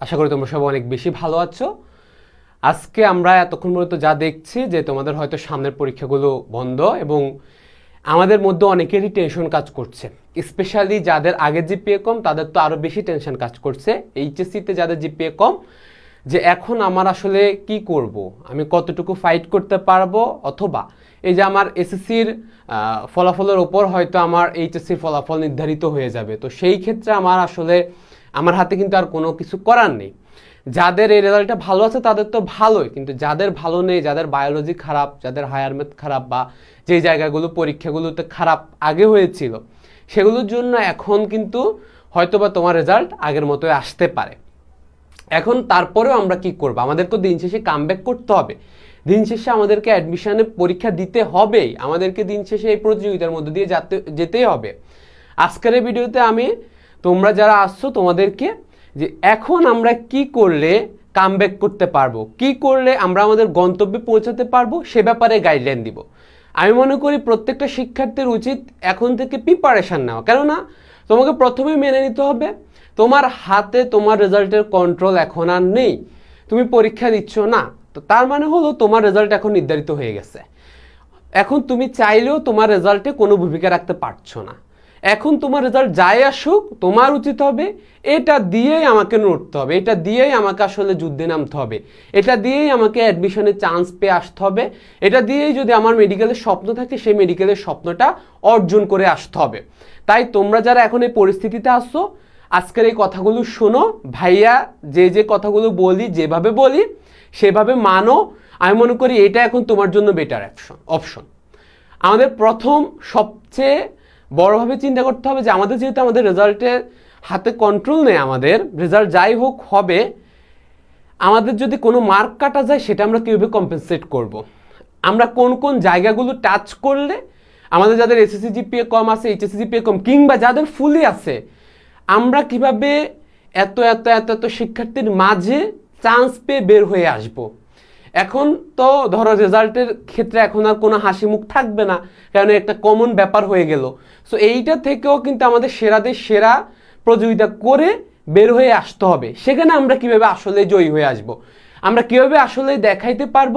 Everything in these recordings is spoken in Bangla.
আশা করি তোমরা সবাই অনেক বেশি ভালো আছো। আজকে আমরা এতক্ষণ পর্যন্ত যা দেখছি যে তোমাদের হয়তো সামনের পরীক্ষাগুলো বন্ধ এবং আমাদের মধ্যে অনেকেরই টেনশন কাজ করছে। স্পেশালি যাদের আগের জিপিএ কম, তাদের তো আরও বেশি টেনশন কাজ করছে। এইচএসসিতে যাদের জিপিএ কম, যে এখন আমার আসলে কি করব? আমি কতটুকু ফাইট করতে পারব? অথবা এই যে আমার এসএসসির ফলাফলের ওপর হয়তো আমার এইচএসসির ফলাফল নির্ধারিত হয়ে যাবে। তো সেই ক্ষেত্রে আমার আসলে আমার হাতে কিন্তু আর কোনো কিছু করার নেই। যাদের এই রেজাল্টটা ভালো আছে, তাদের তো ভালোই। কিন্তু যাদের ভালো নেই, যাদের বায়োলজি খারাপ, যাদের হায়ার ম্যাথ খারাপ বা যে জায়গাগুলো পরীক্ষাগুলোতে খারাপ আগে হয়েছিল, সেগুলোর জন্য এখন কিন্তু হয়তোবা তোমার রেজাল্ট আগের মতোই আসতে পারে। এখন তারপরেও আমরা কি করব? আমাদেরকে দিন শেষে কামব্যাক করতে হবে। দিন শেষে আমাদেরকে অ্যাডমিশনে পরীক্ষা দিতে হবেই। আমাদেরকে দিন শেষে এই প্রতিযোগিতার মধ্যে দিয়ে যাতে, যেতেই হবে। আজকের এই ভিডিওতে আমি তোমরা যারা আসছো তোমাদেরকে যে এখন আমরা কি করলে কামব্যাক করতে পারব? কি করলে আমরা আমাদের গন্তব্যে পৌঁছাতে পারব? সে ব্যাপারে গাইডলাইন দিব। আমি মনে করি প্রত্যেকটা শিক্ষার্থীর উচিত এখন থেকে প্রিপারেশান নেওয়া। কেননা তোমাকে প্রথমেই মেনে নিতে হবে, তোমার হাতে তোমার রেজাল্টের কন্ট্রোল এখন আর নেই। তুমি পরীক্ষা দিচ্ছ না, তো তার মানে হলো তোমার রেজাল্ট এখন নির্ধারিত হয়ে গেছে। এখন তুমি চাইলেও তোমার রেজাল্টে কোনো ভূমিকা রাখতে পারছ না। এখন তোমার রেজাল্ট যাই আসুক, তোমার উচিত হবে, এটা দিয়েই আমাকে নড়তে হবে, এটা দিয়েই আমাকে আসলে যুদ্ধে নামতে হবে, এটা দিয়েই আমাকে অ্যাডমিশনের চান্স পেয়ে আসতে হবে, এটা দিয়েই যদি আমার মেডিকেলের স্বপ্ন থাকে, সেই মেডিকেলের স্বপ্নটা অর্জন করে আসতে হবে। তাই তোমরা যারা এখন এই পরিস্থিতিতে আসছো আজকের এই কথাগুলো শোনো, ভাইয়া যে যে কথাগুলো বলি, যেভাবে বলি, সেভাবে মানো, আমি মনে করি এটা এখন তোমার জন্য বেটার অপশন অপশন আমাদের প্রথম সবচেয়ে বড়ভাবে চিন্তা করতে হবে যে আমাদের যেহেতু আমাদের রেজাল্টের হাতে কন্ট্রোল নেই আমাদের, রেজাল্ট যাই হোক হবে, আমাদের যদি কোনো মার্ক কাটা যায় সেটা আমরা কীভাবে কম্পেনসেট করব। আমরা কোন কোন জায়গাগুলো টাচ করলে আমাদের যাদের এসএসসি জিপিএ কম আছে এইচএসসি জিপিএ কম, কিংবা যাদের ফুলি আছে, আমরা কীভাবে এত এত এত এত শিক্ষার্থীর মাঝে চান্স পেয়ে বের হয়ে আসব। এখন তো ধরো রেজাল্টের ক্ষেত্রে এখন আর কোনো হাসি মুখ থাকবে না, কারণ একটা কমন ব্যাপার হয়ে গেল। সো এইটা থেকেও কিন্তু আমাদের সেরাদের সেরা প্রতিযোগিতা করে বের হয়ে আসতে হবে। সেখানে আমরা কীভাবে আসলে জয়ী হয়ে আসব। আমরা কীভাবে আসলে দেখাইতে পারব?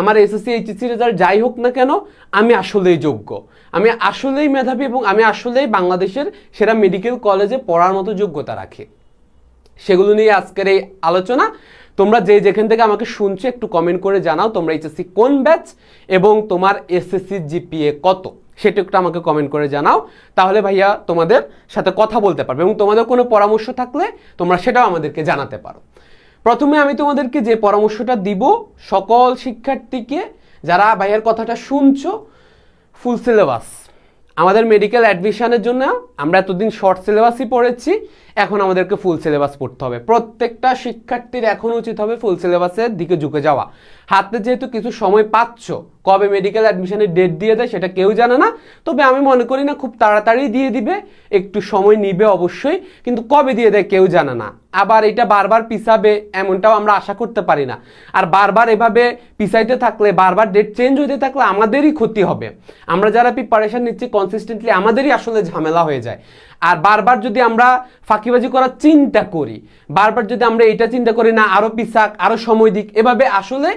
আমার এসএসসি, এইচএসসি রেজাল্ট যাই হোক না কেন, আমি আসলেই যোগ্য। আমি আসলেই মেধাবী এবং আমি আসলেই বাংলাদেশের সেরা মেডিকেল কলেজে পড়ার মতো যোগ্যতা রাখি। সেগুলো নিয়ে আজকের এই আলোচনা। তোমরা যে যেখান থেকে আমাকে শুনছো, একটু কমেন্ট করে জানাও তোমরা এইচএসসি কোন ব্যাচ এবং তোমার এসএসসি জিপিএ কত। সেটা একটু আমাকে কমেন্ট করে জানাও। তাহলে ভাইয়া তোমাদের সাথে কথা বলতে পারবে এবং তোমাদের কোনো পরামর্শ থাকলে তোমরা সেটাও আমাদেরকে জানাতে পারো। প্রথমে আমি তোমাদেরকে যে পরামর্শটা দিব, সকল শিক্ষার্থীকে যারা ভাইয়ার কথাটা শুনছো ফুল সিলেবাস আমাদের মেডিকেল অ্যাডমিশনের জন্য আমরা এতদিন শর্ট সিলেবাসই পড়েছি। এখন আমাদেরকে ফুল সিলেবাস পড়তে হবে। প্রত্যেকটা শিক্ষার্থীর এখন উচিত হবে ফুল সিলেবাসের দিকে ঝুঁকে যাওয়া। হাতে যেহেতু কিছু সময় পাচ্ছ, কবে মেডিকেল অ্যাডমিশনের ডেট দিয়ে দেয় সেটা কেউ জানে না, তবে আমি মনে করি না খুব তাড়াতাড়ি দিয়ে দিবে, একটু সময় নিবে অবশ্যই, কিন্তু কবে দিয়ে দেয় কেউ জানে না। আবার এটা বারবার পিছাবে এমনটাও আমরা আশা করতে পারি না। আর বারবার এভাবে পিছাইতে থাকলে, বারবার ডেট চেঞ্জ হইতে থাকলে আমাদেরই ক্ষতি হবে। আমরা যারা প্রিপারেশন নিচ্ছি কনসিস্টেন্টলি আমাদেরই আসলে ঝামেলা হয়ে যায়। আর বারবার যদি আমরা ফাঁকিবাজি করার চিন্তা করি। বারবার যদি আমরা এটা চিন্তা করি, না আরও পিসাক আরও সময় দিক, এভাবে আসলে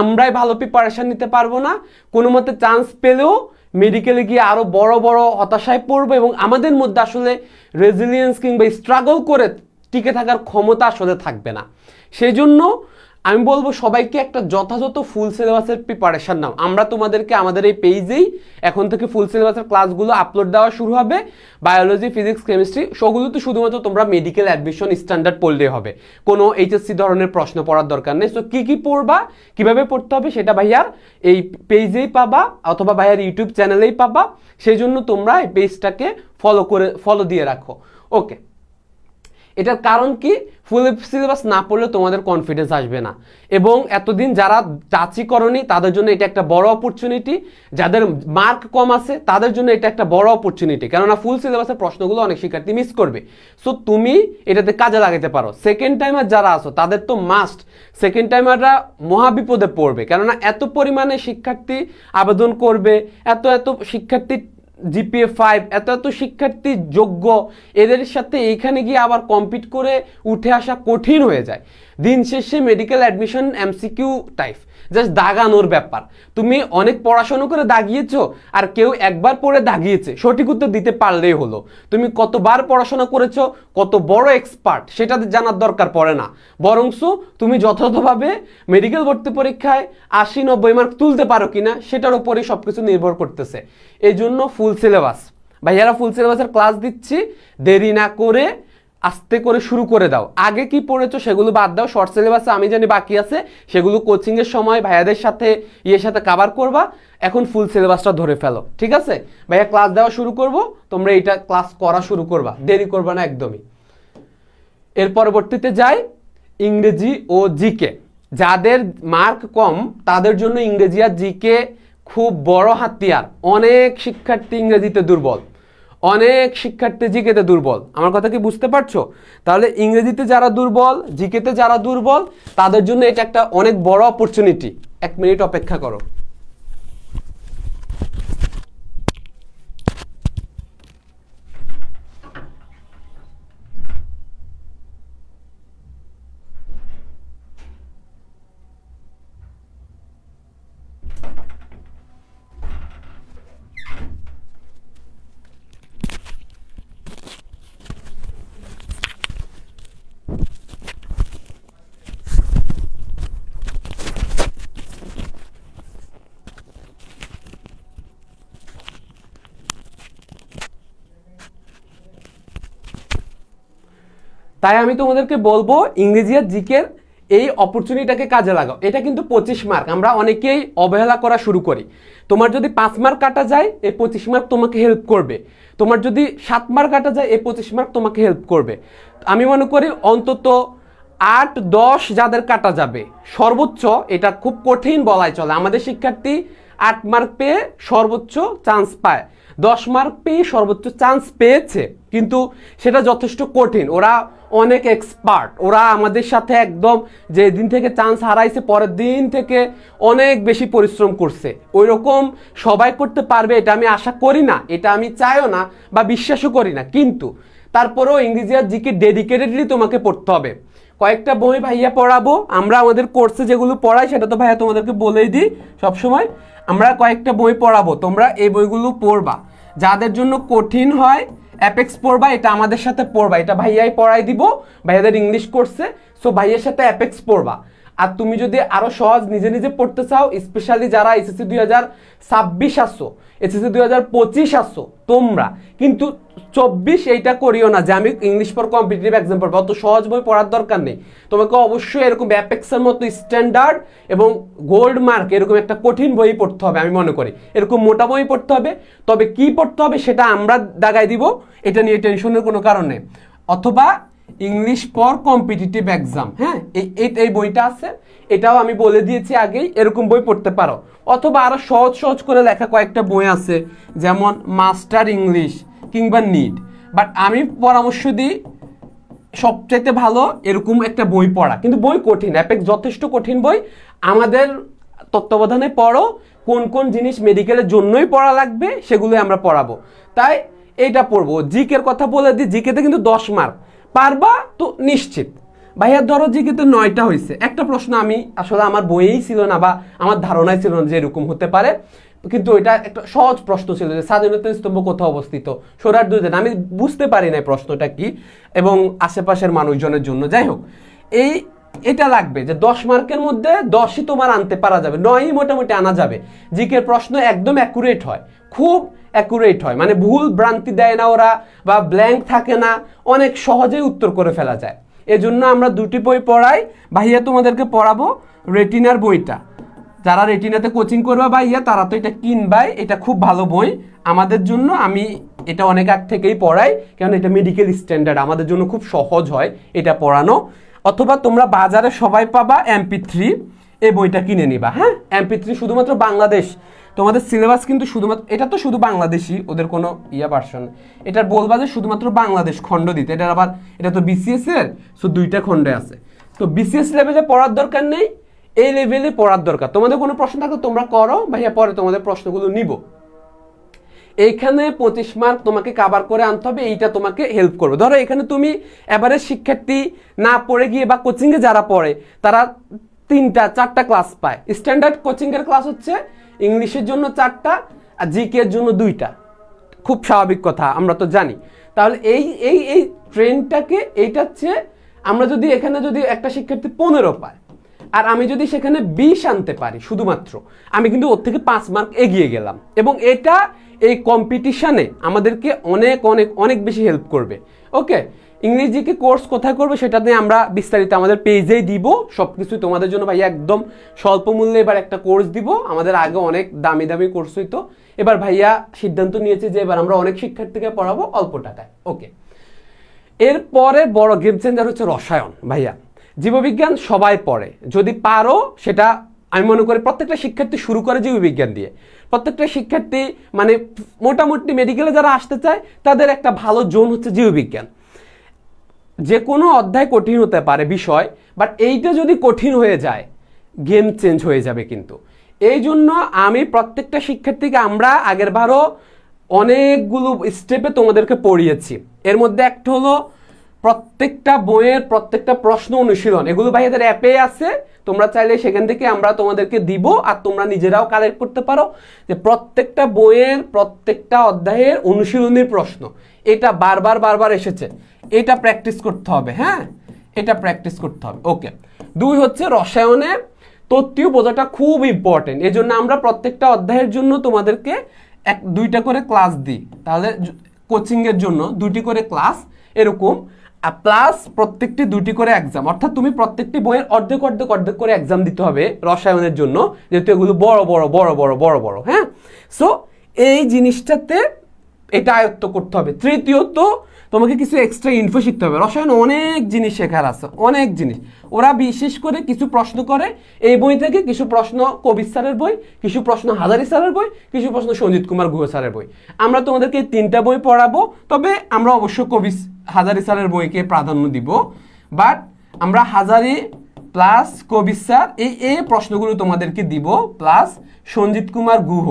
আমরাই ভালো প্রিপারেশান নিতে পারব না। কোনো মতে চান্স পেলেও মেডিকেলে গিয়ে আরও বড় বড় হতাশায় পড়ব এবং আমাদের মধ্যে আসলে রেজিলিয়েন্স কিংবা স্ট্রাগল করে টিকে থাকার ক্ষমতা আসলে থাকবে না। সেই জন্য আমি বলব সবাইকে একটা যথাযথ ফুল সিলেবাসের প্রিপারেশন নাও। আমরা তোমাদেরকে আমাদের এই পেজেই এখন থেকে ফুল সিলেবাসের ক্লাসগুলো আপলোড দেওয়া শুরু হবে। বায়োলজি ফিজিক্স কেমিস্ট্রি সেগুলো তো শুধুমাত্র তোমরা মেডিকেল অ্যাডমিশন স্ট্যান্ডার্ড পড়লেই হবে। কোনো এইচএসসি ধরনের প্রশ্ন পড়ার দরকার নেই। সো কী কী পড়বা, কীভাবে পড়তে হবে সেটা ভাইয়ার এই পেজেই পাবা, অথবা ভাইয়ার ইউটিউব চ্যানেলেই পাবা। সেই জন্য তোমরা এই পেজটাকে ফলো করে ফলো দিয়ে রাখো। ওকে এটার কারণ কি? ফুল সিলেবাস না পড়লে তোমাদের কনফিডেন্স আসবে না। এবং এতদিন যারা চাচি করনি, তাদের জন্য এটা একটা বড় অপরচুনিটি যাদের মার্ক কম আছে, তাদের জন্য এটা একটা বড় অপরচুনিটি কেননা ফুল সিলেবাসের প্রশ্নগুলো অনেক শিক্ষার্থী মিস করবে। সো তুমি এটাতে কাজে লাগাতে পারো। সেকেন্ড টাইমার যারা আছো, তাদের তো মাস্ট সেকেন্ড টাইমাররা মহাবিপদে পড়বে। কেননা এত পরিমাণে শিক্ষার্থী আবেদন করবে, এত এত শিক্ষার্থী জিপিএ ফাইভ এত এত শিক্ষার্থী যোগ্য, এদের সাথে এইখানে গিয়ে আবার কম্পিট করে উঠে আসা কঠিন হয়ে যায়। দিন শেষে medical admission MCQ type just দাগানোর ব্যাপার। তুমি অনেক পড়াশোনা করে দাগিয়েছ আর কেউ একবার পড়ে দাগিয়েছে। সঠিক উত্তর দিতে পারলেই হলো। তুমি কতবার পড়াশোনা করেছ, কত বড় এক্সপার্ট সেটা জানার দরকার পড়ে না। বরংস তুমি যথাযথভাবে মেডিকেল ভর্তি পরীক্ষায় আশি নব্বই মার্ক তুলতে পারো কিনা, সেটার উপরেই সব কিছু নির্ভর করতেছে। এই জন্য ফুল সিলেবাস ভাইয়ারা ফুল সিলেবাসের ক্লাস দিচ্ছি। দেরি না করে আস্তে করে শুরু করে দাও। আগে কি পড়েছো সেগুলো বাদ দাও। শর্ট সিলেবাসে আমি জানি বাকি আছে। সেগুলো কোচিংয়ের সময় ভাইয়াদের সাথে, ইয়ের সাথে কাভার করবা। এখন ফুল সিলেবাসটা ধরে ফেলো। ঠিক আছে? ভাইয়া ক্লাস দেওয়া শুরু করব। তোমরা এটা ক্লাস করা শুরু করবা। দেরি করবা না একদমই। এর পরবর্তীতে যাই ইংরেজি ও জিকে। যাদের মার্ক কম, তাদের জন্য ইংরেজি আর জিকে খুব বড় হাতিয়ার। অনেক শিক্ষার্থী ইংরেজিতে দুর্বল। অনেক শিক্ষার্থী জিকেতে দুর্বল। আমার কথা কি বুঝতে পারছ? তাহলে ইংরেজিতে যারা দুর্বল, জিকেতে যারা দুর্বল, তাদের জন্য এটা একটা অনেক বড় অপরচুনিটি এক মিনিট অপেক্ষা করো। তাই আমি তোমাদেরকে বলব ইংরেজি আর জিকের এই অপরচুনিটিটাকে কাজে লাগাও। এটা কিন্তু পঁচিশ মার্ক আমরা অনেকেই অবহেলা করা শুরু করি। তোমার যদি পাঁচ মার্ক কাটা যায়, এই পঁচিশ মার্ক তোমাকে হেল্প করবে। তোমার যদি সাত মার্ক কাটা যায়, এই পঁচিশ মার্ক তোমাকে হেল্প করবে। আমি মনে করি অন্তত আট, দশ যাদের কাটা যাবে, সর্বোচ্চ এটা খুব কঠিন বলাই চলে। আমাদের শিক্ষার্থী আট মার্ক পেয়ে সর্বোচ্চ চান্স পায়। দশ মার্ক পেয়ে সর্বোচ্চ চান্স পেয়েছে। কিন্তু সেটা যথেষ্ট কঠিন। ওরা অনেক এক্সপার্ট ওরা আমাদের সাথে একদম যে দিন থেকে চান্স হারাইছে, পরের দিন থেকে অনেক বেশি পরিশ্রম করছে। ওই রকম সবাই করতে পারবে, এটা আমি আশা করি না। এটা আমি চাইও না বা বিশ্বাসও করি না। কিন্তু তারপরেও ইংরেজি আর জিকে ডেডিকেটেডলি তোমাকে পড়তে হবে। কয়েকটা বই ভাইয়া পড়াবো। আমরা আমাদের কোর্সে যেগুলো পড়াই, সেটা তো ভাইয়া তোমাদেরকে বলেই দিই সবসময়। আমরা কয়েকটা বই পড়াবো। তোমরা এই বইগুলো পড়বা। যাদের জন্য কঠিন হয় অ্যাপেক্স পড়বা, এটা আমাদের সাথে পড়বা। এটা ভাইয়াই পড়াই দিব, ভাইয়াদের ইংলিশ কোর্সে সো ভাইয়ের সাথে অ্যাপেক্স পড়বা। আর তুমি যদি আরও সহজ, নিজে নিজে পড়তে চাও স্পেশালি যারা এসএসসি দুই হাজার ছাব্বিশ আসছো এসএসসি দুই হাজার পঁচিশ আসছো তোমরা। কিন্তু চব্বিশ এইটা করিও না যে আমি ইংলিশ পর কম্পিটিটিভ এক্সাম পড়ব, অত সহজ বই পড়ার দরকার নেই। তোমাকে অবশ্যই এরকম অ্যাপেক্সের মতো স্ট্যান্ডার্ড এবং গোল্ড মার্ক এরকম একটা কঠিন বই পড়তে হবে, আমি মনে করি। এরকম মোটা বই পড়তে হবে, তবে কি পড়তে হবে সেটা আমরা দাগাই দিব, এটা নিয়ে টেনশনের কোনো কারণ অথবা ইংলিশ ফর কম্পিটিটিভ এক্সাম হ্যাঁ? এই, এই- বইটা আছে। এটাও আমি বলে দিয়েছি আগেই, এরকম বই পড়তে পারো। অথবা আরও সহজ সহজ করে লেখা কয়েকটা বই আছে, যেমন মাস্টার ইংলিশ কিংবা নিড বাট আমি পরামর্শ দিই, সবচাইতে ভালো এরকম একটা বই পড়া। কিন্তু বই কঠিন অ্যাপেক্স যথেষ্ট কঠিন বই। আমাদের তত্ত্বাবধানে পড়ো, কোন কোন জিনিস মেডিকেলের জন্যই পড়া লাগবে, সেগুলোই আমরা পড়াবো। তাই এইটা পড়ব। জিকের কথা বলে দিই, জিকেতে কিন্তু দশ মার্ক পারবা তো নিশ্চিত। ভাইয়ার ধরো যে কিন্তু নয়টা হয়েছে একটা প্রশ্ন আমি আসলে আমার বইয়েই ছিল না বা আমার ধারণাই ছিল না যে এরকম হতে পারে। কিন্তু এটা একটা সহজ প্রশ্ন ছিল যে স্বাধীনতা স্তম্ভ কোথাও অবস্থিত? সোরার দুজন আমি বুঝতে পারি না প্রশ্নটা কি এবং আশেপাশের মানুষজনের জন্য। যাই হোক, এই, এটা লাগবে যে দশ মার্কের মধ্যে দশই তোমার আনতে পারা যাবে। নয়ই মোটামুটি আনা যাবে। জিকের প্রশ্ন একদম অ্যাকুরেট হয়। খুব অ্যাকুরেট হয়। মানে ভুল ভ্রান্তি দেয় না ওরা বা ব্ল্যাঙ্ক থাকে না। অনেক সহজেই উত্তর করে ফেলা যায়। এজন্য আমরা দুটি বই পড়াই। ভাইয়া, তোমাদেরকে পড়াবো রেটিনার বইটা। যারা রেটিনাতে কোচিং করবে বা ইয়া তারা তো এটা কিনবাই। এটা খুব ভালো বই। আমাদের জন্য আমি এটা অনেক আগ থেকেই পড়াই। কারণ এটা মেডিকেল স্ট্যান্ডার্ড আমাদের জন্য খুব সহজ হয় এটা পড়ানো। অথবা তোমরা বাজারে সবাই পাবা এমপি থ্রি এই বইটা কিনে নিবা হ্যাঁ? এমপি থ্রি শুধুমাত্র বাংলাদেশ। তোমাদের সিলেবাস কিন্তু শুধুমাত্র, এটা তো শুধু বাংলাদেশি, ওদের কোনো ইয়া ভার্সন এটার বলবা যে শুধুমাত্র বাংলাদেশ খণ্ড দিতে, এটার আবার, এটা তো বিসিএস এর সো দুইটা খণ্ডে আছে। তো বিসিএস লেভেলে পড়ার দরকার নেই এই লেভেলে পড়ার দরকার। তোমাদের কোনো প্রশ্ন থাকলে তোমরা করো, ভাইয়া পরে তোমাদের প্রশ্নগুলো নিব। এইখানে পঁচিশ মার্ক তোমাকে কাবার করে আনতে হবে, এইটা তোমাকে হেল্প করবে। ধরো এখানে তুমি এবারে শিক্ষার্থী না পড়ে গিয়ে বা কোচিংয়ে যারা পড়ে, তারা তিনটা, চারটা ক্লাস পায়। স্ট্যান্ডার্ড কোচিংয়ের ক্লাস হচ্ছে ইংলিশের জন্য চারটা আর জিকে এর জন্য দুইটা। খুব স্বাভাবিক কথা, আমরা তো জানি। তাহলে এই এই এই ট্রেনটাকে এইটা হচ্ছে আমরা যদি এখানে যদি একটা শিক্ষার্থী পনেরো পায়, আর আমি যদি সেখানে বিশ আনতে পারি শুধুমাত্র, আমি কিন্তু ওর থেকে পাঁচ মার্ক এগিয়ে গেলাম। এবং এটা এই কম্পিটিশানে আমাদেরকে অনেক অনেক অনেক বেশি হেল্প করবে। ওকে ইংরেজিকে কোর্স কোথায় করবে সেটাতে আমরা বিস্তারিত আমাদের পেজেই দিব। সব কিছু তোমাদের জন্য ভাইয়া একদম স্বল্প মূল্যে এবার একটা কোর্স দিব। আমাদের আগে অনেক দামি দামি কোর্স হইতো। এবার ভাইয়া সিদ্ধান্ত নিয়েছে যে এবার আমরা অনেক শিক্ষার্থীকে পড়াবো অল্প টাকায়। ওকে। এরপরে বড় গেম চেঞ্জার হচ্ছে রসায়ন, ভাইয়া। জীববিজ্ঞান সবাই পড়ে। যদি পারো, সেটা আমি মনে করি প্রত্যেকটা শিক্ষার্থী শুরু করে জীববিজ্ঞান দিয়ে। প্রত্যেকটা শিক্ষার্থী মানে মোটামুটি মেডিকেলে যারা আসতে চায়, তাদের একটা ভালো জোন হচ্ছে জীববিজ্ঞান। যে কোনো অধ্যায় কঠিন হতে পারে বিষয় বাট এইটা যদি কঠিন হয়ে যায় গেম চেঞ্জ হয়ে যাবে কিন্তু। এই জন্য আমি প্রত্যেকটা শিক্ষার্থীকে আমরা আগের বারও অনেকগুলো স্টেপে তোমাদেরকে পড়িয়েছি। এর মধ্যে একটা হলো প্রত্যেকটা বইয়ের প্রত্যেকটা প্রশ্ন অনুশীলন। এগুলো ভাইয়াদের অ্যাপে আছে, তোমরা চাইলে সেখান থেকে আমরা তোমাদেরকে দিব আর তোমরা নিজেরাও কালেক্ট করতে পারো যে প্রত্যেকটা বইয়ের, প্রত্যেকটা অধ্যায়ের অনুশীলনের প্রশ্ন। এটা বারবার বারবার এসেছে। এটা প্র্যাকটিস করতে হবে হ্যাঁ? এটা প্র্যাকটিস করতে হবে ওকে দুই হচ্ছে রসায়নে তত্ত্বীয় বোঝাটা খুব ইম্পর্টেন্ট এই জন্য আমরা প্রত্যেকটা অধ্যায়ের জন্য তোমাদেরকে এক, দুইটা করে ক্লাস দিই। তাহলে কোচিংয়ের জন্য দুটি করে ক্লাস এরকম প্লাস প্রত্যেকটি দুটি করে এক্সাম অর্থাৎ তুমি প্রত্যেকটি বইয়ের অর্ধেক অর্ধেক অর্ধেক করে এক্সাম দিতে হবে রসায়নের জন্য, যেহেতু এগুলো বড় বড় বড় বড় বড় বড় হ্যাঁ? সো এই জিনিসটাতে এটা আয়ত্ত করতে হবে। তৃতীয়ত, তোমাকে কিছু এক্সট্রা ইনফো শিখতে হবে। রসায়ন অনেক জিনিস শেখার আছে, অনেক জিনিস। ওরা বিশেষ করে কিছু প্রশ্ন করে, এই বই থেকে কিছু প্রশ্ন কবির স্যারের বই, কিছু প্রশ্ন হাজারি স্যারের বই, কিছু প্রশ্ন সঞ্জিত কুমার গুহ স্যারের বই। আমরা তোমাদেরকে তিনটা বই পড়াবো, তবে আমরা অবশ্য কবি হাজারি স্যারের বইকে প্রাধান্য দিব। বাট আমরা হাজারি প্লাস কবির স্যার এই এই প্রশ্নগুলো তোমাদেরকে দিব প্লাস সঞ্জিত কুমার গুহ।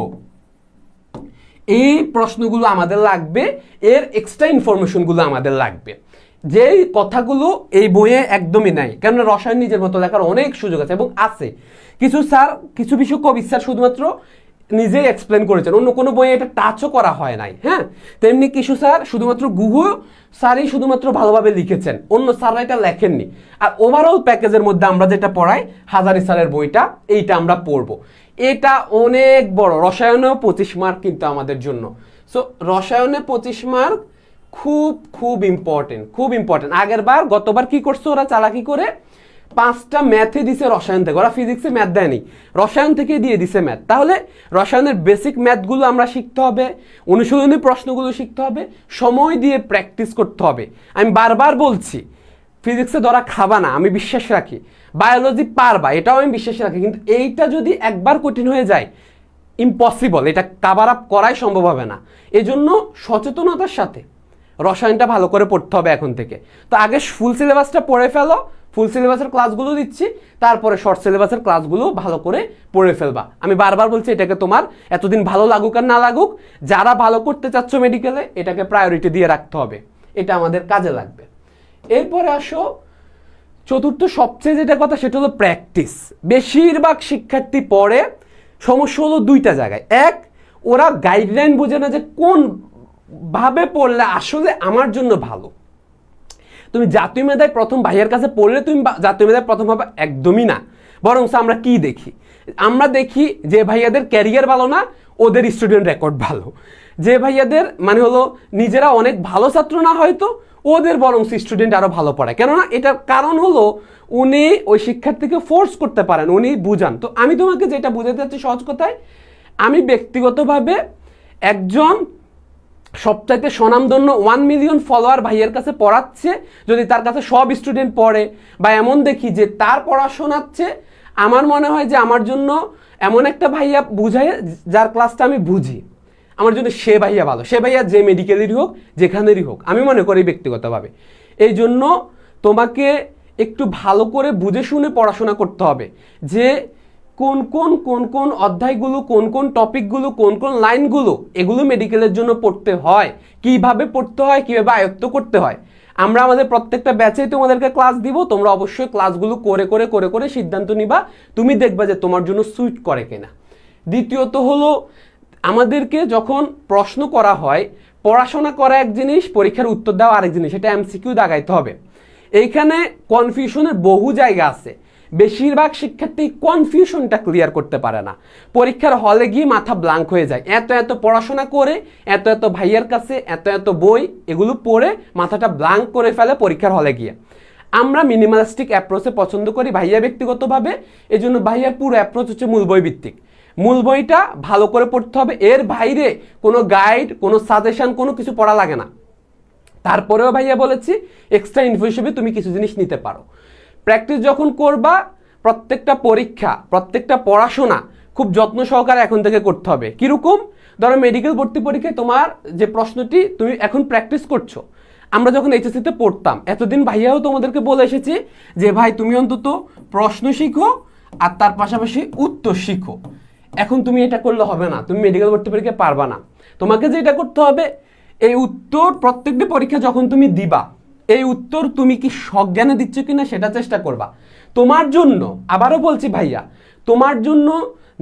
এই প্রশ্নগুলো আমাদের লাগবে, এর এক্সট্রা ইনফরমেশনগুলো আমাদের লাগবে। যেই কথাগুলো এই বইয়ে একদমই নাই, কেননা রসায়ন নিজের মতো লেখার অনেক সুযোগ আছে এবং আছে। কিছু স্যার, কিছু বিষয় কবি স্যার শুধুমাত্র নিজেই এক্সপ্লেন করেছেন, অন্য কোনো বইয়ে এটা টাচও করা হয় নাই হ্যাঁ? তেমনি কিছু স্যার শুধুমাত্র গুহ স্যারই শুধুমাত্র ভালোভাবে লিখেছেন, অন্য স্যাররা এটা লেখেননি। আর ওভারঅল প্যাকেজের মধ্যে আমরা যেটা পড়াই, হাজারি স্যারের বইটা, এইটা আমরা পড়ব। এটা অনেক বড়। রসায়নেও পঁচিশ মার্ক কিন্তু আমাদের জন্য। সো রসায়নে পঁচিশ মার্ক খুব খুব ইম্পর্টেন্ট খুব ইম্পর্টেন্ট আগের বার, গতবার কি করছে ওরা? চালাকি করে পাঁচটা ম্যাথে দিছে রসায়ন থেকে। ওরা ফিজিক্সে ম্যাথ দেয়নি। রসায়ন থেকে দিয়ে দিছে ম্যাথ তাহলে রসায়নের বেসিক ম্যাথগুলো আমরা শিখতে হবে, অনুশীলনী প্রশ্নগুলো শিখতে হবে, সময় দিয়ে প্র্যাকটিস করতে হবে। আমি বারবার বলছি ফিজিক্সে ধরা খাবা না, আমি বিশ্বাস রাখি। বায়োলজি পারবা, এটাও আমি বিশ্বাস রাখি, কিন্তু এইটা যদি একবার কঠিন হয়ে যায় ইম্পসিবল এটা কাভার আপ করাই সম্ভব হবে না। এজন্য সচেতনতার সাথে রসায়নটা ভালো করে পড়তে হবে এখন থেকে। তো আগে ফুল সিলেবাসটা পড়ে ফেলো ফুল সিলেবাসের ক্লাসগুলো দিচ্ছি, তারপরে শর্ট সিলেবাসের ক্লাসগুলো ভালো করে পড়ে ফেলবা। আমি বারবার বলছি, এটাকে তোমার এতদিন ভালো লাগুক আর না লাগুক, যারা ভালো করতে চাচ্ছ মেডিকেলে এটাকে প্রায়োরিটি দিয়ে রাখতে হবে। এটা আমাদের কাজে লাগবে। এরপরে আসো, চতুর্থ সবচেয়ে যেটা কথা, সেটা হলো প্র্যাকটিস বেশিরভাগ শিক্ষার্থী পড়ে, সমস্যা হলো দুইটা জায়গায়। এক, ওরা গাইডলাইন বোঝে না যে কোন ভাবে পড়লে আসলে আমার জন্য ভালো। তুমি জাতীয় মেধায় প্রথম ভাইয়ের কাছে পড়লে তুমি জাতীয় মেধায় প্রথম হবে একদমই না। বরং আমরা কি দেখি? আমরা দেখি যে ভাইয়াদের ক্যারিয়ার ভালো না, ওদের স্টুডেন্ট রেকর্ড ভালো। যে ভাইয়াদের মানে হলো নিজেরা অনেক ভালো ছাত্র না হয়তো ওদের বরং স্টুডেন্ট আরও ভালো পড়ায়। কেননা এটার কারণ হলো উনি ওই শিক্ষার্থীকে ফোর্স করতে পারেন, উনি বুঝান। তো আমি তোমাকে যেটা বুঝাতে চাচ্ছি সহজ কথায়, আমি ব্যক্তিগতভাবে একজন সবচাইতে স্বনামধন্য ওয়ান মিলিয়ন ফলোয়ার ভাইয়ের কাছে পড়াচ্ছে, যদি তার কাছে সব স্টুডেন্ট পড়ে বা এমন দেখি যে তার পড়াশোনাচ্ছে, আমার মনে হয় যে আমার জন্য এমন একটা ভাইয়া বুঝায় যার ক্লাসটা আমি বুঝি। আমার জন্য সে ভাইয়া ভালো। সে ভাইয়া যে মেডিকেলেরই হোক, যেখানেরই হোক, আমি মনে করি ব্যক্তিগতভাবে। এই জন্য তোমাকে একটু ভালো করে বুঝে শুনে পড়াশোনা করতে হবে যে কোন কোন কোন কোন অধ্যায়গুলো, কোন কোন টপিকগুলো কোন কোন লাইনগুলো এগুলো মেডিকেলের জন্য পড়তে হয়। কীভাবে পড়তে হয়, কীভাবে আয়ত্ত করতে হয়। আমরা আমাদের প্রত্যেকটা ব্যাচেই তোমাদেরকে ক্লাস দিব, তোমরা অবশ্যই ক্লাসগুলো করে করে করে করে সিদ্ধান্ত নিবা, তুমি দেখবা যে তোমার জন্য সুইট করে কিনা। দ্বিতীয়ত হলো আমাদেরকে যখন প্রশ্ন করা হয়, পড়াশোনা করা এক জিনিস, পরীক্ষার উত্তর দেওয়া আরেক জিনিস, এটা এমসিকিউ দাগাইতে হবে। এইখানে কনফিউশনের বহু জায়গা আছে। বেশিরভাগ শিক্ষার্থী কনফিউশনটা ক্লিয়ার করতে পারে না। পরীক্ষার হলে গিয়ে মাথা ব্লাঙ্ক হয়ে যায়। এত এত পড়াশোনা করে, এত এত ভাইয়ের কাছে, এত এত বই, এগুলো পড়ে মাথাটা ব্লাঙ্ক করে ফেলে পরীক্ষার হলে গিয়ে। আমরা মিনিমালিস্টিক অ্যাপ্রোচে পছন্দ করি ভাইয়া ব্যক্তিগতভাবে এই জন্য ভাইয়ার পুরো অ্যাপ্রোচ হচ্ছে মূল বই ভিত্তিক মূল বইটা ভালো করে পড়তে হবে। এর বাইরে কোনো গাইড কোনো সাজেশন কোনো কিছু পড়া লাগে না। তারপরেও ভাইয়া বলেছি এক্সট্রা ইনফো হিসেবে তুমি কিছু জিনিস নিতে পারো। প্র্যাকটিস যখন করবা, প্রত্যেকটা পরীক্ষা, প্রত্যেকটা পড়াশোনা খুব যত্ন সহকারে এখন থেকে করতে হবে। কীরকম? ধরো মেডিকেল ভর্তি পরীক্ষায় তোমার যে প্রশ্নটি তুমি এখন প্র্যাকটিস করছ। আমরা যখন এইচএসসিতে পড়তাম, এতদিন ভাইয়াও তোমাদেরকে বলে এসেছি যে, ভাই, তুমি অন্তত প্রশ্ন শিখো আর তার পাশাপাশি উত্তর শিখো। এখন তুমি এটা করলে হবে না, তুমি মেডিকেল ভর্তি পরীক্ষা পারবা না। তোমাকে যে এটা করতে হবে, এই উত্তর প্রত্যেকটি পরীক্ষা যখন তুমি দিবা, এই উত্তর তুমি কি সজ্ঞানে দিচ্ছ কিনা সেটা চেষ্টা করবা। তোমার জন্য, আবারও বলছি ভাইয়া, তোমার জন্য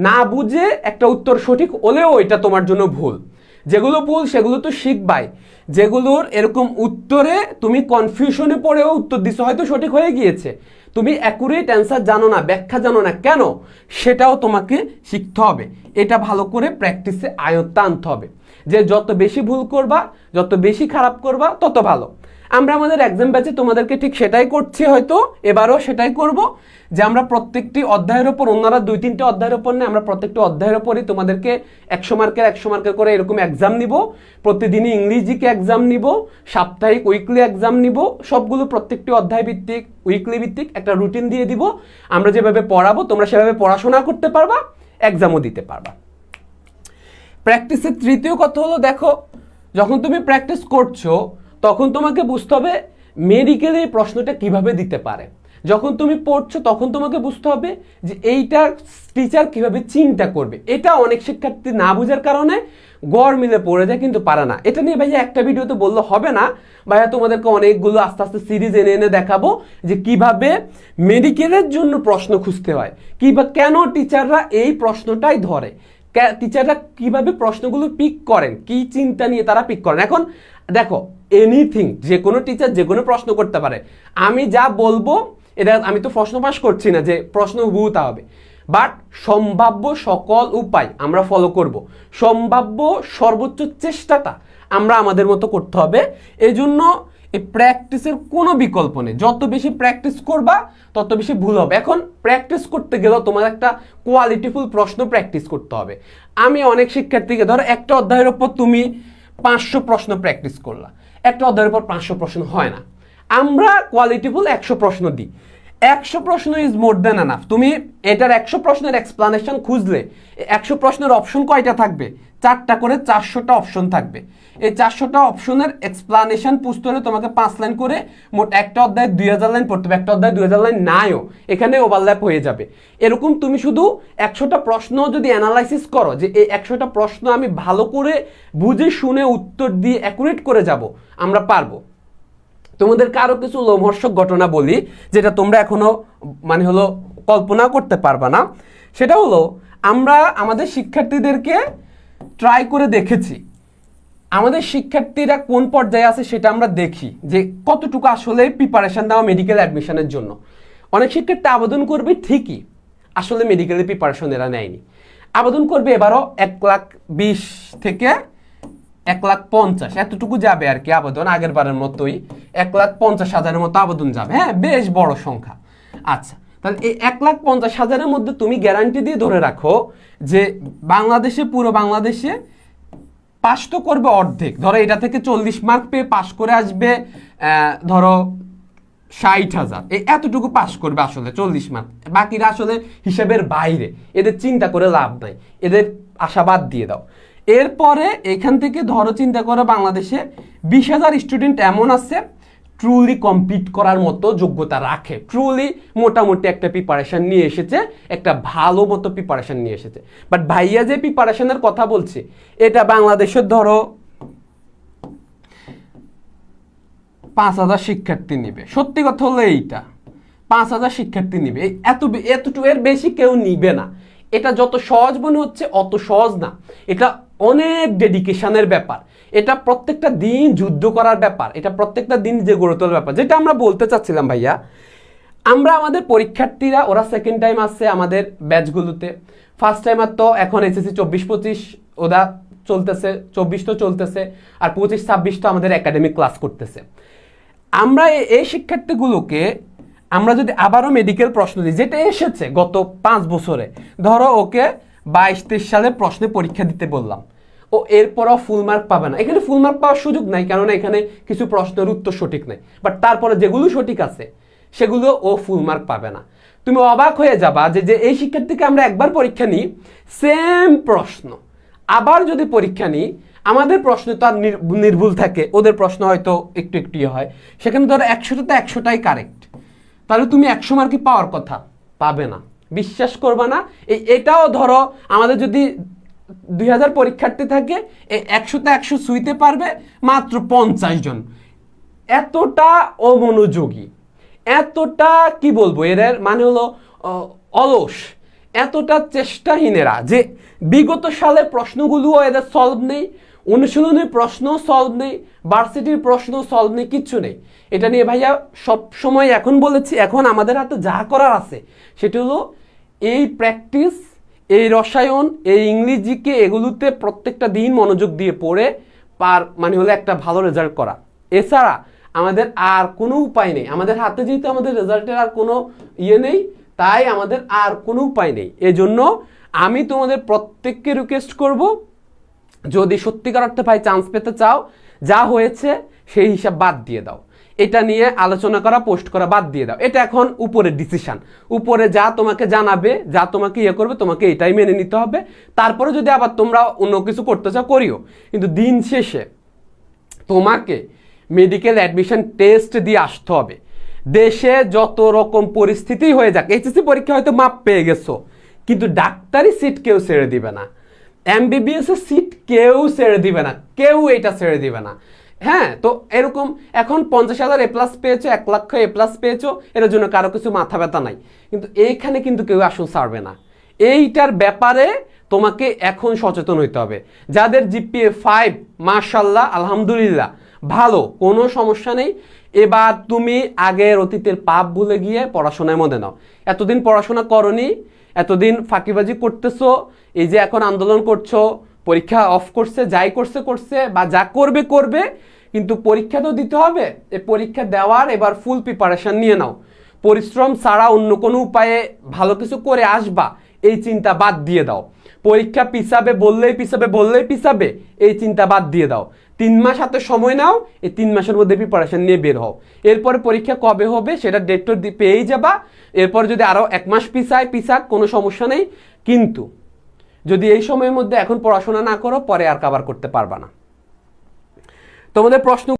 না বুঝে একটা উত্তর সঠিক হলেও এটা তোমার জন্য ভুল। যেগুলো ভুল, সেগুলো তো শিখবাই। যেগুলোর এরকম উত্তরে তুমি কনফিউশনে পড়েও উত্তর দিছো, হয়তো সঠিক হয়ে গিয়েছে। তুমি অ্যাকুরেট অ্যান্সার জানো না, ব্যাখ্যা জানো না, কেন? সেটাও তোমাকে শিখতে হবে। এটা ভালো করে প্র্যাকটিসে আয়ত্তা আনতে হবে। যে যত বেশি ভুল করবা, যত বেশি খারাপ করবা, তত ভালো। আমরা আমাদের এক্সাম ব্যাচে তোমাদেরকে ঠিক সেটাই করছি হয়তো, এবারও সেটাই করব, যে আমরা প্রত্যেকটি অধ্যায়ের ওপর, অন্যরা দুই তিনটে অধ্যায়ের ওপর নেই আমরা প্রত্যেকটি অধ্যায়ের ওপরই তোমাদেরকে একশো মার্কের একশো মার্কের করে এরকম এক্সাম নিব, প্রতিদিনই ইংরেজিকে এক্সাম নিব, সাপ্তাহিক উইকলি এক্সাম নিব, সবগুলো প্রত্যেকটি অধ্যায় ভিত্তিক উইকলি ভিত্তিক একটা রুটিন দিয়ে দিব, আমরা যেভাবে পড়াবো, তোমরা সেভাবে পড়াশোনা করতে পারবা এক্সামও দিতে পারবা। প্র্যাকটিসের তৃতীয় কথা হলো, দেখো, যখন তুমি প্র্যাকটিস করছ তখন তোমাকে বুঝতে হবে মেডিকেলে এই প্রশ্নটা কীভাবে দিতে পারে। যখন তুমি পড়ছো তখন তোমাকে বুঝতে হবে যে এইটা টিচার কীভাবে চিন্তা করবে। এটা অনেক শিক্ষার্থী না বোঝার কারণে গড় মিলে পড়ে যায়, কিন্তু পারে না। এটা নিয়ে ভাইয়া একটা ভিডিওতে বললে হবে না। ভাইয়া তোমাদেরকে অনেকগুলো আস্তে আস্তে সিরিজ এনে এনে দেখাবো যে কীভাবে মেডিকেলের জন্য প্রশ্ন খুঁজতে হয়। কিংবা কেন টিচাররা এই প্রশ্নটাই ধরে? টিচাররা কীভাবে প্রশ্নগুলো পিক করেন? কি চিন্তা নিয়ে তারা পিক করেন? এখন দেখো এনিথিং যে কোনো টিচার যে কোনো প্রশ্ন করতে পারে। আমি যা বলব, এটা আমি তো প্রশ্ন পাস করছি না যে প্রশ্ন হুবহু হবে। বাট সম্ভাব্য সকল উপায় আমরা ফলো করব। সম্ভাব্য সর্বোচ্চ চেষ্টাটা আমরা আমাদের মতো করতে হবে। এই জন্য এই প্র্যাকটিসের কোনো বিকল্প নেই। যত বেশি প্র্যাকটিস করবা, তত বেশি ভুল হবে। এখন প্র্যাকটিস করতে গেলেও তোমার একটা কোয়ালিটিফুল প্রশ্ন প্র্যাকটিস করতে হবে। আমি অনেক শিক্ষার্থীকে, ধরো একটা অধ্যায়ের ওপর তুমি পাঁচশো প্রশ্ন প্র্যাকটিস করলাম একটা অধ্যায়ের পর পাঁচশো প্রশ্ন হয় না। আমরা কোয়ালিটিফুল একশো প্রশ্ন দিই। একশো প্রশ্ন ইজ মোর দেন এনাফ তুমি এটার একশো প্রশ্নের এক্সপ্লানেশন খুঁজলে, একশো প্রশ্নের অপশন কয়টা থাকবে? চারটা করে চারশোটা অপশন থাকবে। এই চারশোটা অপশনের এক্সপ্লানেশন হলে তোমাকে পাঁচ লাইন করে মোট একটা অধ্যায় দুই হাজার লাইন পড়তে হবে। একটা অধ্যায় দুই হাজার লাইন নাইও, এখানে ওভারল্যাপ হয়ে যাবে। এরকম তুমি শুধু একশোটা প্রশ্ন যদি অ্যানালাইসিস করো যে এই একশোটা প্রশ্ন আমি ভালো করে বুঝে, শুনে, উত্তর দিয়ে অ্যাকুরেট করে যাব, আমরা পারব। তোমাদের কারও কিছু লোমহর্ষক ঘটনা বলি, যেটা তোমরা এখনও মানে হলো কল্পনা করতে পারবা না। সেটা হলো, আমরা আমাদের শিক্ষার্থীদেরকে ট্রাই করে দেখেছি। আমাদের শিক্ষার্থীরা কোন পর্যায়ে আছে সেটা আমরা দেখি, যে কতটুকু আসলে প্রিপারেশান দেওয়া মেডিকেল অ্যাডমিশনের জন্য। অনেক শিক্ষার্থী আবেদন করবে ঠিকই, আসলে মেডিকেলের প্রিপারেশন এরা নেয়নি। আবেদন করবে এবারও এক লাখ বিশ থেকে এক লাখ পঞ্চাশ, এতটুকু যাবে আর কি আবেদন, আগের বারের মতোই এক লাখ পঞ্চাশ হাজারের মতো আবেদন যাবে। হ্যাঁ বেশ বড় সংখ্যা। আচ্ছা তাহলে এই এক লাখ পঞ্চাশ হাজারের মধ্যে তুমি গ্যারান্টি দিয়ে ধরে রাখো যে বাংলাদেশে, পুরো বাংলাদেশে পাস তো করবে অর্ধেক। ধরো এটা থেকে চল্লিশ মার্ক পেয়ে পাশ করে আসবে ধরো ষাট হাজার। এই এতটুকু পাস করবে আসলে চল্লিশ মার্ক বাকিরা আসলে হিসাবের বাইরে। এদের চিন্তা করে লাভ নাই। এদের আশাবাদ দিয়ে দাও। এরপরে এখান থেকে ধরো চিন্তা করো বাংলাদেশে বিশ হাজার স্টুডেন্ট এমন আছে ট্রুলি কমপ্লিট করার মতো যোগ্যতা রাখে। ট্রুলি মোটামুটি একটা প্রিপারেশন নিয়ে এসেছে, একটা ভালো মতো প্রিপারেশন নিয়ে এসেছে। বাট ভাইয়া যে প্রিপারেশানের কথা বলছে, এটা বাংলাদেশের ধরো পাঁচ হাজার শিক্ষার্থী নিবে। সত্যি কথা হলো এইটা। পাঁচ হাজার শিক্ষার্থী নিবে। এত এতটুকু এর বেশি কেউ নিবে না। এটা যত সহজ মনে হচ্ছে, অত সহজ না। এটা অনেক ডেডিকেশনের ব্যাপার। এটা প্রত্যেকটা দিন যুদ্ধ করার ব্যাপার, এটা প্রত্যেকটা দিন যে গড়ে তোলার ব্যাপার। যেটা আমরা বলতে চাচ্ছিলাম, ভাইয়া, আমরা আমাদের পরীক্ষার্থীরা, ওরা সেকেন্ড টাইম আসছে আমাদের ব্যাচগুলোতে ফার্স্ট টাইমার তো এখন এসএসসি চব্বিশ পঁচিশ, ওরা চলতেছে, চব্বিশ তো চলতেছে, আর পঁচিশ ছাব্বিশ তো আমাদের একাডেমিক ক্লাস করতেছে। আমরা এই শিক্ষার্থীগুলোকে আমরা যদি আবারও মেডিকেল প্রশ্ন দিই, যেটা এসেছে গত পাঁচ বছরে, ধরো ওকে বাইশ, তেইশ সালে প্রশ্নে পরীক্ষা দিতে বললাম। ও এরপরও ফুল মার্ক পাবে না। এখানে ফুল মার্ক পাওয়ার সুযোগ নাই, কেননা এখানে কিছু প্রশ্নের উত্তর সঠিক নাই। বাট তারপরে যেগুলো সঠিক আছে, সেগুলো ও ফুল মার্ক পাবে না। তুমি অবাক হয়ে যাবা যে যে এই শিক্ষার্থীকে আমরা একবার পরীক্ষা নিই সেম প্রশ্ন। আবার যদি পরীক্ষা নিই, আমাদের প্রশ্ন তো আর নির- নির্ভুল থাকে। ওদের প্রশ্ন হয়তো একটু একটু ইয়ে হয়। সেখানে ধরো একশোটাতে একশোটাই কারেক্ট তাহলে তুমি একশো মার্কই পাওয়ার কথা, পাবে না। বিশ্বাস করবে না। এই এটাও ধরো, আমাদের যদি দুই হাজার পরীক্ষার্থী থাকে এই একশোতে একশো ছুঁইতে পারবে মাত্র পঞ্চাশ জন। এতটা অমনোযোগী। এতটা, কি বলব, এদের মানে হলো অলস। এতটা চেষ্টাহীনেরা যে বিগত সালের প্রশ্নগুলোও এদের সলভ নেই। অনুশীলনের প্রশ্ন সলভ নেই ভার্সিটির প্রশ্ন সলভ নেই, কিচ্ছু নেই। এটা নিয়ে ভাইয়া সব সময় এখন বলেছি, এখন আমাদের হাতে যা করার আছে, সেটি হলো এই প্র্যাকটিস এই রসায়ন, এই ইংরেজিকে এগুলোতে প্রত্যেকটা দিন মনোযোগ দিয়ে পড়ে, পার মানে হলো একটা ভালো রেজাল্ট করা। এছাড়া আমাদের আর কোনো উপায় নেই। আমাদের হাতে যেহেতু আমাদের রেজাল্টের আর কোনো ইয়ে নেই, তাই আমাদের আর কোনো উপায় নেই। এজন্য আমি তোমাদের প্রত্যেককে রিকোয়েস্ট করব যদি সত্যিকার অর্থে ভাই চান্স পেতে চাও, যা হয়েছে সেই হিসাব বাদ দিয়ে দাও। এটা নিয়ে আলোচনা করা পোস্ট করা বাদ দিয়ে দাও। এটা এখন উপরের ডিসিশন উপরে যা তোমাকে জানাবে, যা তোমাকে ইয়ে করবে, তোমাকে এটাই মেনে নিতে হবে। তারপরে যদি আবার তোমরা অন্য কিছু করতে চাও, করিও। কিন্তু দিন শেষে তোমাকে মেডিকেল অ্যাডমিশন টেস্ট দিয়ে আসতে হবে। দেশে যত রকম পরিস্থিতি হয়ে যাক এইচএসসি পরীক্ষা হয়তো মাপ পেয়ে গেছো, কিন্তু ডাক্তারি সিট কেউ ছেড়ে দিবে না। এমবিবিএস এর সিট কেউ ছেড়ে দিবে না, কেউ এটা ছেড়ে দিবে না। হ্যাঁ তো এরকম এখন পঞ্চাশ হাজার এ প্লাস পেয়েছ, এক লক্ষ এ প্লাস পেয়েছ, এর জন্য কারও কিছু মাথা ব্যথা নাই। কিন্তু এইখানে কিন্তু কেউ আসন ছাড়বে না। এইটার ব্যাপারে তোমাকে এখন সচেতন হইতে হবে। যাদের জিপিএ ফাইভ মার্শাল্লাহ আলহামদুলিল্লাহ, ভালো, কোনো সমস্যা নেই। এবার তুমি আগের অতীতের পাপ ভুলে গিয়ে পড়াশোনায় মধ্যে নাও। এতদিন পড়াশোনা করনি এতদিন ফাঁকিবাজি করতেছো, এই যে এখন আন্দোলন করছ, পরীক্ষা অফ করছে, যাই করছে করছে, বা যা করবে করবে, কিন্তু পরীক্ষা তো দিতে হবে। এই পরীক্ষা দেওয়ার এবার ফুল প্রিপারেশন নিয়ে নাও। পরিশ্রম ছাড়া অন্য কোনো উপায়ে ভালো কিছু করে আসবা, এই চিন্তা বাদ দিয়ে দাও। পরীক্ষা পিছাবে, বললেই পিছাবে বললেই পিছাবে, এই চিন্তা বাদ দিয়ে দাও। তিন মাস হাতে সময় নাও, এই তিন মাসের মধ্যে প্রিপারেশান নিয়ে বের হও। এরপর পরীক্ষা কবে হবে সেটা ডেট পেয়েই যাবা। এরপর যদি আরও এক মাস পিছায়, পিছাক, কোনো সমস্যা নেই। কিন্তু যদি এই সময়ের মধ্যে এখন পড়াশোনা না করো, পরে আর কাবার করতে পারবা না। তোমাদের প্রশ্ন